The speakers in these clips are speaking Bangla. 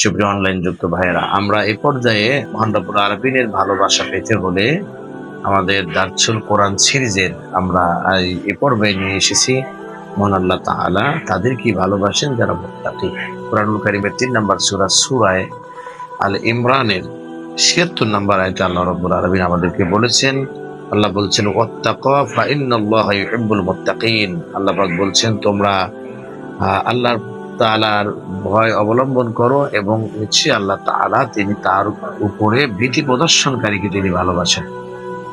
সুপ্রিয় অনলাইন যুক্ত ভাইয়েরা, আমরা এ পর্যায়ে মহানরবুল আরবিনের ভালোবাসা পেতে হলে আমাদের দার্চুল কোরআন সিরিজের আমরা এ পর্যায়ে নিয়ে এসেছি। মহান আল্লাহ তাদের কি ভালোবাসেন যারা মুত্তাকি। কোরআনুল কারিমের তিন নম্বর সুরা সূরায় আল ইমরানের ছিয়াত্তর নম্বর আয়তে আল্লাহ রব্বুল আলমিন আমাদেরকে বলেছেন, আল্লাহ বলছেন ইউহিব্বুল মুত্তাকিন। আল্লাহ বলছেন, তোমরা আল্লাহর তাআলার ভয় অবলম্বন করো এবং নিশ্চয়ই আল্লাহ তাআলা তিনি তার উপরে ভীতি প্রদর্শনকারীকে তিনি ভালোবাসেন।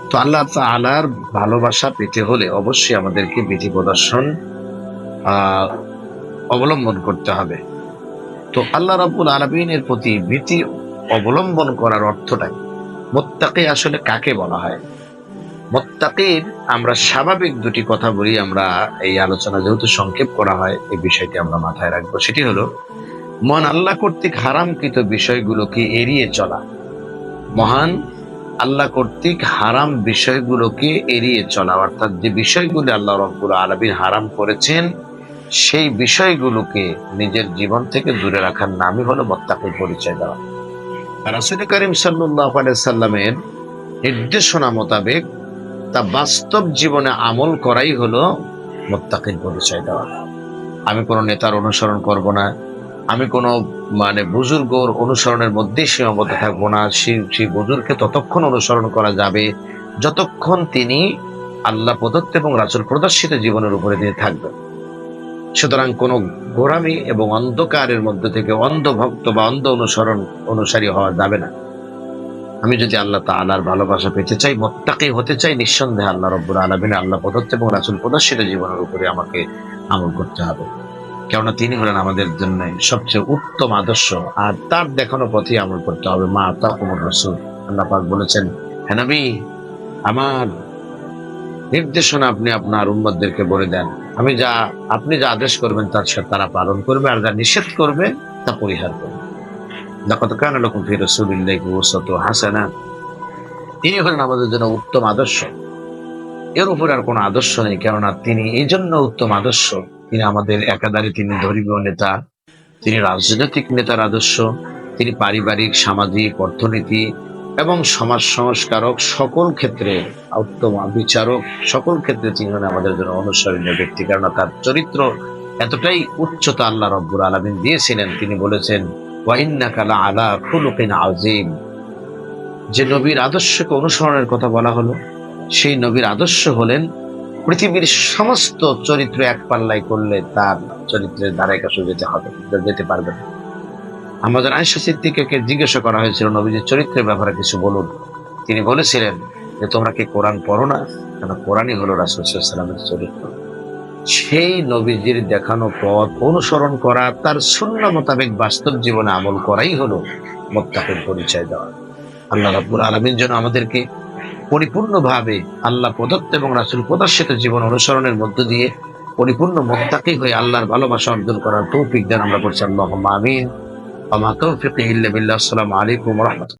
তো আল্লাহ তাআলার ভালোবাসা পেতে হলে অবশ্যই আমাদেরকে ভীতি প্রদর্শন অবলম্বন করতে হবে। তো আল্লাহ রাব্বুল আলামিনের প্রতি ভীতি অবলম্বন করার অর্থটাই, মোত্তাকি আসলে কাকে বলা হয়? মোত্তাকির, আমরা স্বাভাবিক দুটি কথা বলি, আমরা এই আলোচনা যেহেতু সংক্ষেপ করা হয়, এই বিষয়টি আমরা মাথায় রাখব। সেটি হলো, মহান আল্লাহ কর্তৃক হারামকৃত বিষয়গুলোকে এড়িয়ে চলা। মহান আল্লাহ কর্তৃক হারাম বিষয়গুলোকে এড়িয়ে চলা, অর্থাৎ যে বিষয়গুলো আল্লাহ রব্বুল আলমিন হারাম করেছেন, সেই বিষয়গুলোকে নিজের জীবন থেকে দূরে রাখার নামই হলো মোত্তাকির পরিচয় দেওয়া। রাসুল করিম সাল্লাহ সাল্লামের নির্দেশনা মোতাবেক তা বাস্তব জীবনে আমল করাই হলো মোত্তাকির পরিচয় দেওয়া। আমি কোনো নেতার অনুসরণ করব না, আমি কোনো মানে বুজুর্গর অনুসরণের মধ্যে সীমাবদ্ধ থাকব না সেই বুজুর্গকে ততক্ষণ অনুসরণ করা যাবে যতক্ষণ তিনি আল্লাহ প্রদত্ত এবং রাসুল প্রদর্শিত জীবনের উপরে তিনি থাকবেন। সুতরাং কোনো গোড়ামি এবং অন্ধকারের মধ্যে থেকে অন্ধভক্ত বা অন্ধ অনুসরণ অনুসারী হওয়া যাবে না। আমি যদি আল্লাহ তাআলার ভালোবাসা পেতে চাই মোত্তাকি হতে চাই নিঃসন্দেহে আল্লাহ রব্বুর আলমিন আল্লাহ প্রদত্ত এবং রাসুল প্রদর্শিত জীবনের উপরে আমাকে আমল করতে হবে। কেননা তিনি হলেন আমাদের জন্য সবচেয়ে উত্তম আদর্শ আর তার দেখানো পথে আমল করতে হবে। মা তা কুমর রসুল আল্লাহ পাক বলেছেন হ্যাঁ নবী, আমার নির্দেশনা আপনি আপনার উম্মতদেরকে বলে দেন। আমি যা আপনি যা আদেশ করবেন তার সাথে তারা পালন করবে আর যা নিষেধ করবে তা পরিহার করবে। দেখো কেন রকম ফির রসুলিল্লাহ হাসানা তিনি হলেন আমাদের জন্য উত্তম আদর্শ। এর উপরে আর কোনো আদর্শ নেই, কেননা তিনি এই জন্য উত্তম আদর্শ। তিনি আমাদের একাধারে তিনি ধর্মীয় নেতা, তিনি রাজনৈতিক নেতার আদর্শ, তিনি পারিবারিক, সামাজিক, অর্থনীতি এবং সমাজ সংস্কারক সকল ক্ষেত্রে উত্তম বিচারক সকল ক্ষেত্রে তিনি হলেন আমাদের জন্য অনুসরণীয় ব্যক্তি, কেননা তার চরিত্র এতটাই উচ্চতা আল্লাহ রব্বুর আলমিন দিয়েছিলেন। তিনি বলেছেন যে নবীর আদর্শকে অনুসরণের কথা বলা হলো, সেই নবীর আদর্শ হলেন পৃথিবীর সমস্ত চরিত্র এক পাল্লাই করলে তার চরিত্রের ধারায় কাছে যেতে হবে, যেতে পারবে না। আমাদের আয়সা সিদ্দিকে জিজ্ঞাসা করা হয়েছিল নবীজির চরিত্রের ব্যাপারে কিছু বলুন। তিনি বলেছিলেন যে, তোমরা কি কোরআন পড়ো না? কেন, কোরআনই হলো রাসুলামের চরিত্র। সেই নবীজির দেখানো পথ অনুসরণ করা, তার শূন্য মোতাবেক বাস্তব জীবনে আমল করাই হলো মোত্তাকের পরিচয় দেওয়া। আল্লাহ রাব্বুল আলমীর জন্য আমাদেরকে পরিপূর্ণভাবে আল্লাহ প্রদত্ত এবং রাসুল প্রদর্শিত জীবন অনুসরণের মধ্য দিয়ে পরিপূর্ণ মোত্তাকি হয়ে আল্লাহর ভালোবাসা অর্জন করার তৌফিক দেন আমরা করছি। আল্লাহ আমিন। আমা তৌফিক ইল্লা আসসালামু আলাইকুম রহমতুল্লাহ।